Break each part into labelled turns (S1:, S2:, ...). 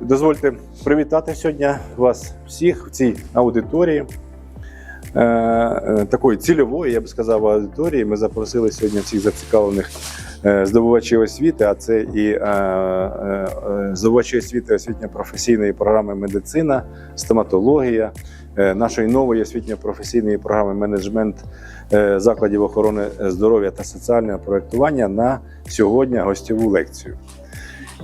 S1: Дозвольте привітати сьогодні вас всіх в цій аудиторії. Е, е, Такої цільової, я б сказав, аудиторії. Ми запросили сьогодні всіх зацікавлених е, здобувачів освіти, а це і здобувачі освіти освітньо-професійної програми медицина, стоматологія, нашої нової освітньо-професійної програми менеджмент закладів охорони здоров'я та соціального проєктування на сьогодні гостєву лекцію.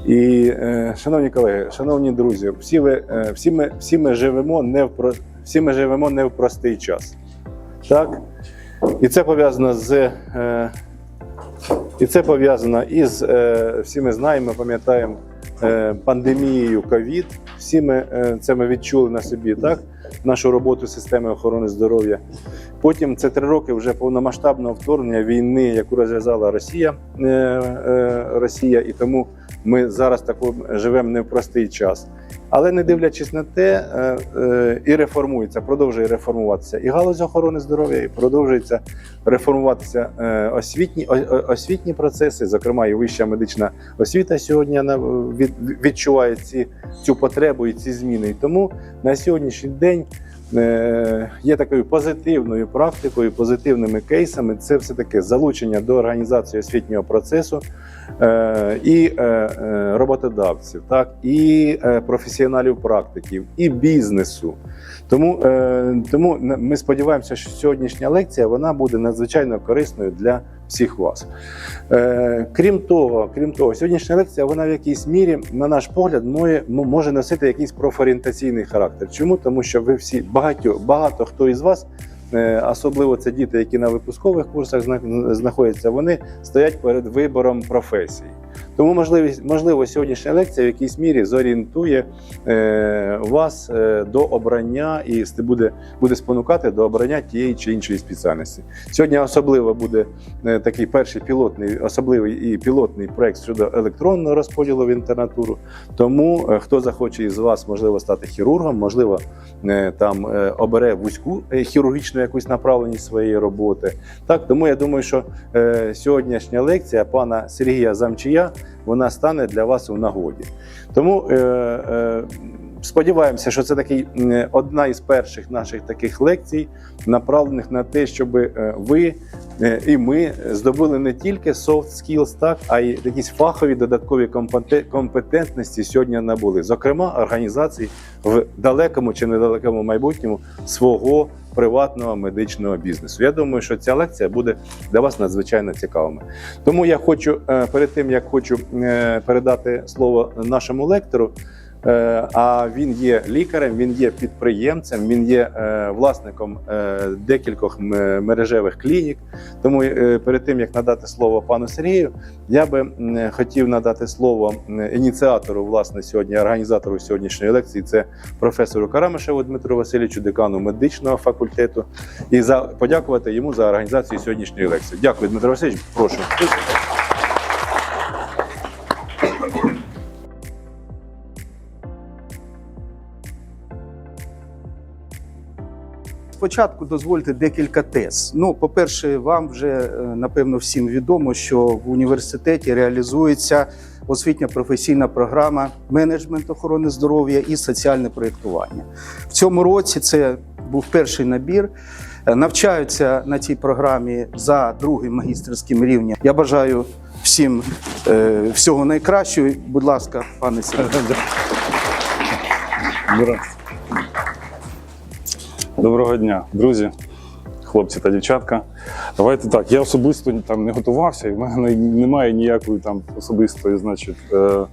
S1: І, е, шановні колеги, шановні друзі, всі, ви, е, всі, ми, всі, ми живемо не в всі ми живемо не в простий час. Так? І це пов'язано з. Е, і це пов'язано із, всі ми знаємо, пам'ятаємо пандемією ковід. Всі ми це ми відчули на собі, так? Нашу роботу системи охорони здоров'я. Потім це три роки вже повномасштабного вторгнення війни, яку розв'язала Росія, е, е, Росія, і тому ми зараз тако живемо не в простий час. Але не дивлячись на те, е, і реформується, продовжує реформуватися і галузь охорони здоров'я, і продовжується реформуватися освітні, освітні процеси, зокрема, і вища медична освіта сьогодні відчуває ці, цю потребу і ці зміни. І тому на сьогоднішній день є такою позитивною практикою, позитивними кейсами. Це все таки залучення до організації освітнього процесу е, і е, е, роботодавців, так і е, професіоналів практиків, і бізнесу. Тому, е, тому ми сподіваємося, що сьогоднішня лекція вона буде надзвичайно корисною для всіх вас. Е, крім того, крім того, сьогоднішня лекція вона в якійсь мірі, на наш погляд, може, може носити якийсь профорієнтаційний характер. Чому? Тому що ви всі багато, багато хто із вас. е, Особливо це діти, які на випускових курсах знаходяться, вони стоять перед вибором професії. Тому можливість, можливо, сьогоднішня лекція в якійсь мірі зорієнтує е, вас е, до обрання і буде, буде спонукати до обрання тієї чи іншої спеціальності. Сьогодні особливо буде е, такий перший пілотний, особливий і пілотний проект щодо електронного розподілу в інтернатуру. Тому е, хто захоче із вас, можливо, стати хірургом, можливо, е, там е, обере вузьку е, хірургічну якусь направленість своєї роботи. Так, тому я думаю, що е, сьогоднішня лекція пана Сергія Замчія вона стане для вас у нагоді. Тому е, е, сподіваємося, що це такий одна із перших наших таких лекцій, направлених на те, щоб е, ви і ми здобули не тільки soft skills, так, а й якісь фахові додаткові компете- компетентності сьогодні набули, зокрема організації в далекому чи недалекому майбутньому свого приватного медичного бізнесу. Я думаю, що ця лекція буде для вас надзвичайно цікавими. Тому я хочу е, перед тим як хочу е, передати слово нашому лектору. Е, А він є лікарем, він є підприємцем, він є е, власником е, декількох мережевих клінік. Тому перед тим як надати слово пану Сергію, я би хотів надати слово ініціатору, власне, сьогодні, організатору сьогоднішньої лекції, це професору Карамишеву Дмитру Васильовичу, декану медичного факультету, і за подякувати йому за організацію сьогоднішньої лекції. Дякую, Дмитро Васильович. Прошу.
S2: Спочатку дозвольте декілька тез. Ну, по-перше, вам вже е, напевно всім відомо, що в університеті реалізується освітня професійна програма менеджмент охорони здоров'я і соціальне проєктування. В цьому році це був перший набір. Е, Навчаються на цій програмі за другим магістерським рівнем. Я бажаю всім е, всього найкращого. Будь ласка, пане Сергій.
S3: Доброго дня, друзі, хлопці та дівчатка. Давайте так. Я особисто там не готувався, і в мене немає ніякої там особистої, значить, е,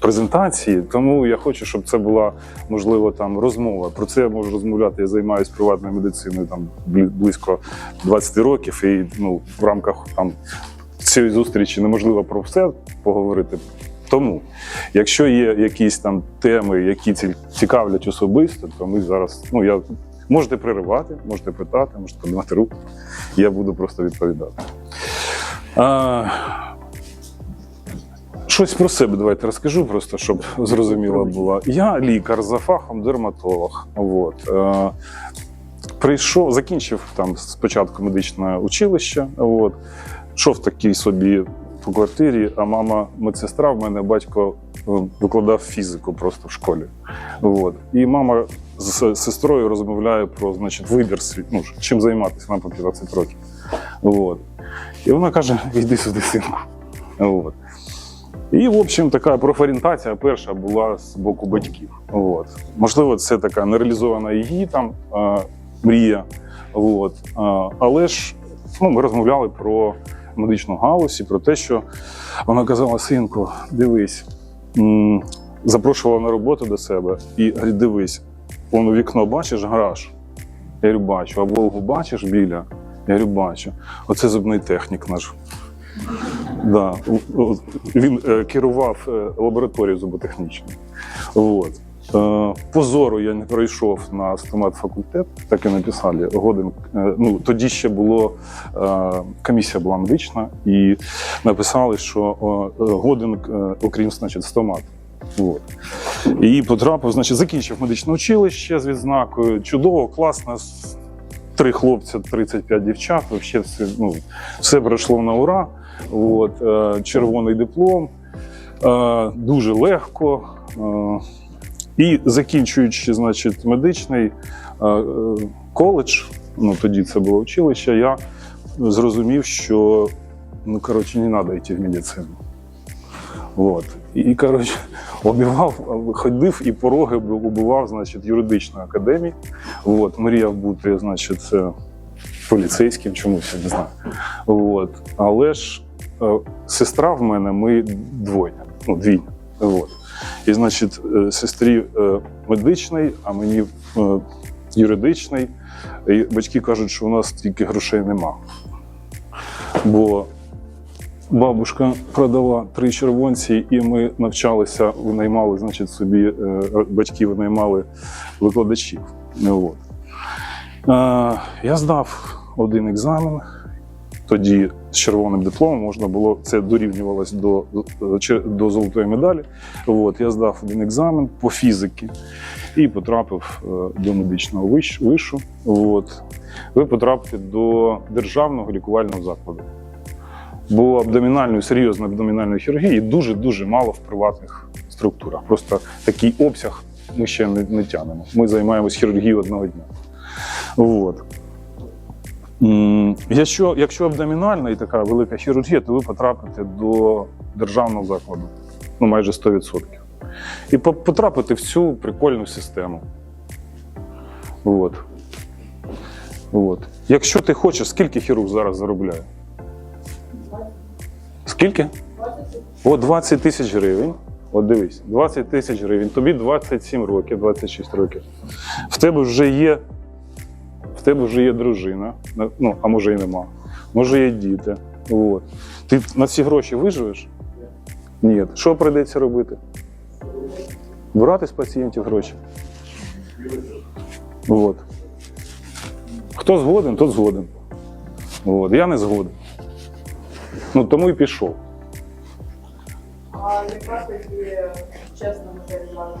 S3: презентації. Тому я хочу, щоб це була можливо там розмова. Про це я можу розмовляти. Я займаюся приватною медициною там близько 20 років, і ну, в рамках там цієї зустрічі неможливо про все поговорити. Тому, якщо є якісь там теми, які цікавлять особисто, то ми зараз, ну я можете переривати, можете питати, можете піднімати руку. Я буду просто відповідати. А, щось про себе давайте розкажу, просто щоб зрозуміло було. Я лікар за фахом дерматолог. От. Е, прийшов, закінчив там спочатку медичне училище. От. Йшов такий собі по квартирі, а мама медсестра, в мене батько викладав фізику просто в школі. От. І мама з сестрою розмовляє про значить, вибір свій, ну, чим займатися нам по 15 років. От. І вона каже: йди сюди, синку. От. І, в общем, така профорієнтація перша була з боку батьків. От. Можливо, це така нереалізована її там е, мрія. От. Е, але ж ну, ми розмовляли про медичну галузь і про те, що вона казала: синку, дивись, запрошувала на роботу до себе і говорить, дивись, воно вікно бачиш, гараж. Я говорю, бачу, а Волгу бачиш біля? Я говорю, бачу. Оце зубний технік наш. У- у- Він е, керував е, лабораторією зуботехнічною. От. Е, Позору я не пройшов на стомат факультет, так і написали. Годин, е, ну, тоді ще було е, комісія була медична, і написали, що годин, окрім значить, стомат. От. І потрапив, значить, закінчив медичне училище з відзнакою. Чудово, класно. Три хлопця, 35 дівчат. Вообще все, ну, все пройшло на ура. От, червоний диплом, дуже легко. І закінчуючи, значить, медичний е, е, коледж, ну тоді це було училище, я зрозумів, що ну, коротше, не треба йти в медицину. От. І, коротше, обівав, ходив і пороги убивав, значить, юридичну академію. От, мріяв бути, значить, е, поліцейським чомусь, я не знаю. От. Але ж сестра в мене, ми двоє, ну, дві. От. І, значить, е, сестрі е, медичний, а мені е, юридичний. І батьки кажуть, що у нас стільки грошей нема. Бо бабушка продала три червонці, і ми навчалися, винаймали, значить, собі батьки винаймали викладачів. От. Я здав один екзамен. Тоді з червоним дипломом можна було це дорівнювалось до, до золотої медалі. От, я здав один екзамен по фізиці і потрапив е, до медичного вишу. От. Ви потрапите до державного лікувального закладу. Бо абдомінальної, серйозної абдомінальної хірургії дуже-дуже мало в приватних структурах. Просто такий обсяг ми ще не, не тягнемо. Ми займаємось хірургією одного дня. От. Якщо, якщо абдомінальна і така велика хірургія, то ви потрапите до державного закладу ну майже 100%. І по- потрапити в цю прикольну систему. От. От. Якщо ти хочеш, скільки хірург зараз заробляє? Скільки? О, 20 тисяч гривень. От дивись, 20 тисяч гривень. Тобі 27 років, 26 років. В тебе вже є в тебе вже є дружина, ну, а може і нема. Може є діти. От. Ти на ці гроші виживеш? Ні. Що прийдеться робити? Брати з пацієнтів гроші. От. Хто згоден, тот згоден. От. Я не згоден. Ну, тому і пішов.
S4: А яка тоді чесна модель зараз?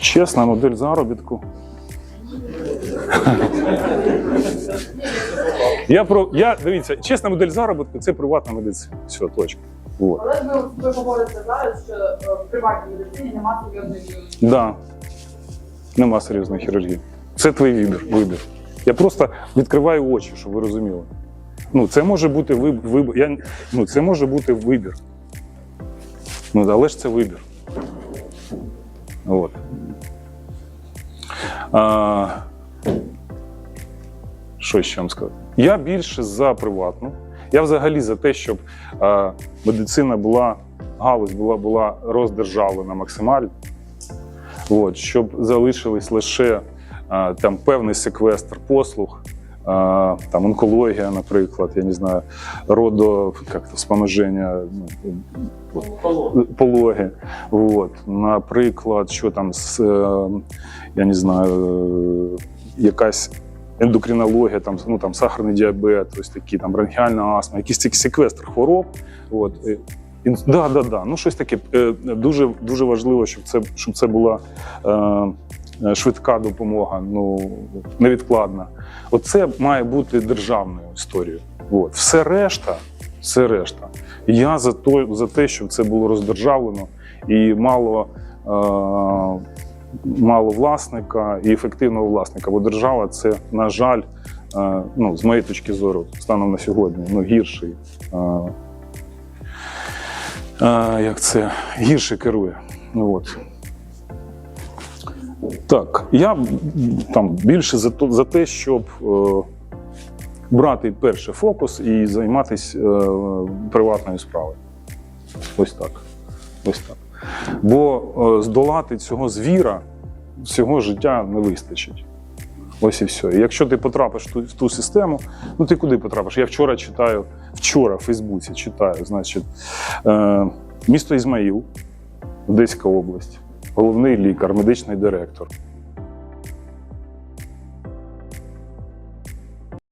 S3: Чесна модель заробітку. Я про я дивіться, чесна модель заробітку це приватна медицина. Все, точка.
S4: Але ви, ви говорите зараз, що е, в приватній медицині немає серйозної хірургії.
S3: Да. Нема серйозної хірургії. Це твій вибір. вибір. Я просто відкриваю очі, щоб ви розуміли. Ну, це може бути вибір. вибір. Я, ну, це може бути вибір. Ну, але ж це вибір. От. А, що ще вам сказати? Я більше за приватну. Я взагалі за те, щоб а, медицина була, галузь була, була роздержавлена максимально. От, щоб залишились лише а, там певний секвестр послуг, а, там онкологія, наприклад, я не знаю, родо, як то, споможення, ну, пологи. От, наприклад, що там з, е, я не знаю, е, якась ендокринологія, там, ну, там, сахарний діабет, ось такі, там, бронхіальна астма, якийсь секвестр хвороб. От, Ін- Да, да, да. Ну, щось таке. Е, Дуже, дуже важливо, щоб це, щоб це була е, е, швидка допомога, ну, невідкладна. Оце має бути державною історією. От. Все решта, все решта. Я за, то, за те, щоб це було роздержавлено і мало, е, мало власника і ефективного власника. Бо держава це, на жаль, е, ну, з моєї точки зору, станом на сьогодні, ну, гірший. Е, е, як це гірше керує. Ну, от. Так, я там більше за, за те, щоб е, брати перше фокус і займатися е, приватною справою. Ось так. Ось так. Бо е, здолати цього звіра всього життя не вистачить. Ось і все. І якщо ти потрапиш в ту, в ту систему, ну ти куди потрапиш? Я вчора читаю, вчора в Фейсбуці читаю, значить, е, місто Ізмаїл, Одеська область, головний лікар, медичний директор.